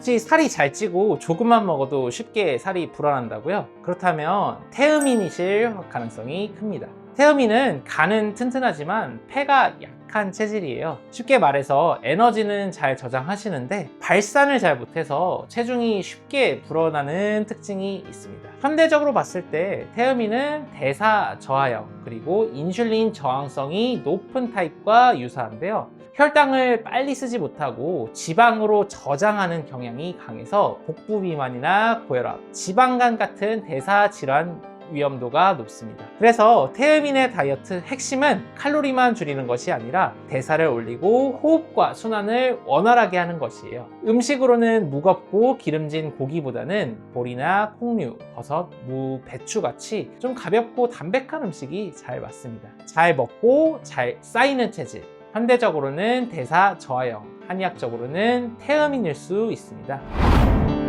혹시 살이 잘 찌고 조금만 먹어도 쉽게 살이 불어난다고요? 그렇다면 태음인이실 가능성이 큽니다. 태음인은 간은 튼튼하지만 폐가 약 한 체질이에요. 쉽게 말해서 에너지는 잘 저장하시는데 발산을 잘 못해서 체중이 쉽게 불어나는 특징이 있습니다. 현대적으로 봤을 때 태음인은 대사 저하형 그리고 인슐린 저항성이 높은 타입과 유사한데요. 혈당을 빨리 쓰지 못하고 지방으로 저장하는 경향이 강해서 복부 비만이나 고혈압, 지방간 같은 대사 질환 위험도가 높습니다. 그래서 태음인의 다이어트 핵심은 칼로리만 줄이는 것이 아니라 대사를 올리고 호흡과 순환을 원활하게 하는 것이에요. 음식으로는 무겁고 기름진 고기보다는 보리나 콩류, 버섯, 무, 배추 같이 좀 가볍고 담백한 음식이 잘 맞습니다. 잘 먹고 잘 쌓이는 체질. 현대적으로는 대사 저하형, 한의학적으로는 태음인일 수 있습니다.